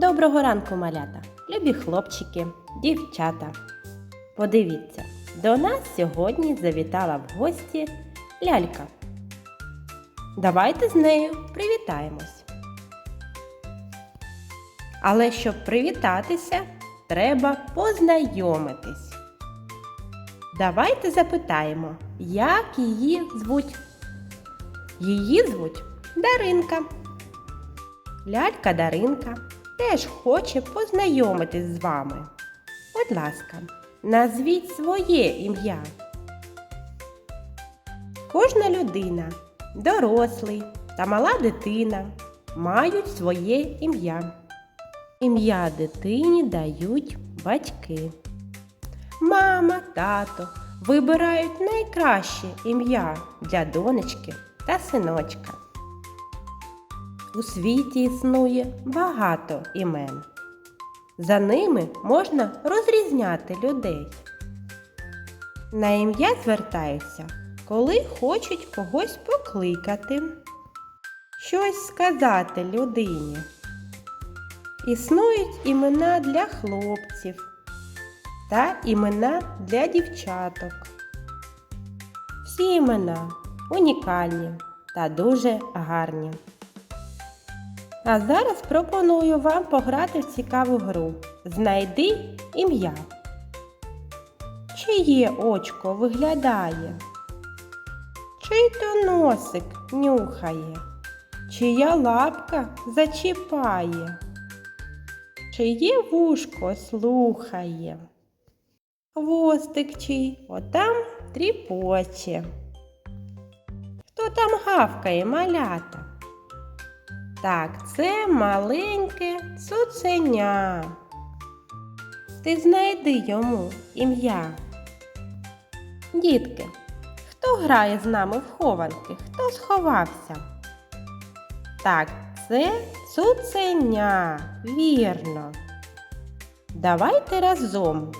Доброго ранку, малята, любі хлопчики, дівчата. Подивіться, до нас сьогодні завітала в гості лялька. Давайте з нею привітаємось. Але щоб привітатися, треба познайомитись. Давайте запитаємо, як її звуть. Її звуть Даринка. Лялька Даринка теж хоче познайомитись з вами. Будь ласка, назвіть своє ім'я. Кожна людина, дорослий та мала дитина мають своє ім'я. Ім'я дитині дають батьки. Мама, тато вибирають найкраще ім'я для донечки та синочка. У світі існує багато імен. За ними можна розрізняти людей. На ім'я звертаються, коли хочуть когось покликати, щось сказати людині. Існують імена для хлопців та імена для дівчаток. Всі імена унікальні та дуже гарні. А зараз пропоную вам пограти в цікаву гру. Знайди ім'я. Чиє очко виглядає? Чий то носик нюхає? Чия лапка зачіпає? Чиє вушко слухає? Хвостик чий отам тріпоче. Хто там гавкає малята? Так, це маленьке цуценя. Ти знайди йому ім'я. Дітки, хто грає з нами в хованки? Хто сховався? Так, це цуценя. Вірно. Давайте разом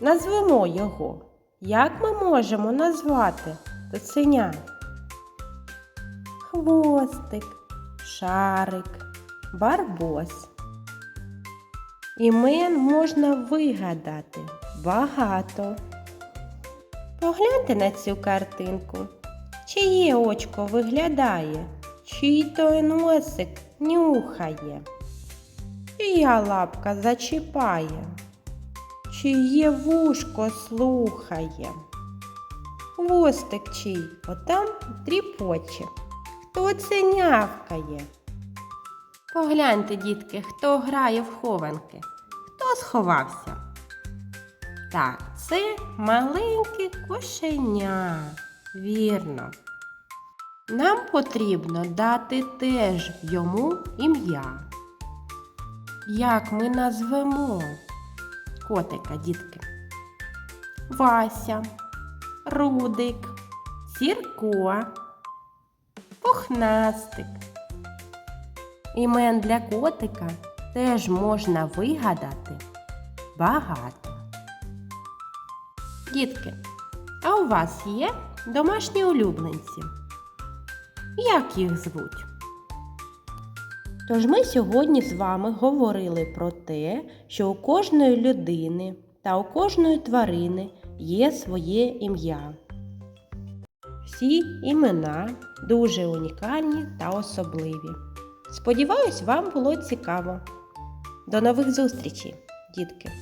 назвемо його. Як ми можемо назвати цуценя? Хвостик шарик, барбос. Імен можна вигадати багато. Погляньте на цю картинку. Чиє очко виглядає, чий той носик нюхає, чия лапка зачіпає, чиє вушко слухає. Хвостик чий отам тріпоче. Хто це нявкає? Погляньте, дітки, хто грає в хованки. Хто сховався? Так, це маленьке кошеня. Вірно. Нам потрібно дати теж йому ім'я. Як ми назвемо котика, дітки? Вася, Рудик, Сірко пухнастик. Імен для котика теж можна вигадати багато. Дітки, а у вас є домашні улюбленці? Як їх звуть? Тож ми сьогодні з вами говорили про те, що у кожної людини та у кожної тварини є своє ім'я. Всі імена дуже унікальні та особливі. Сподіваюсь, вам було цікаво. До нових зустрічей, дітки!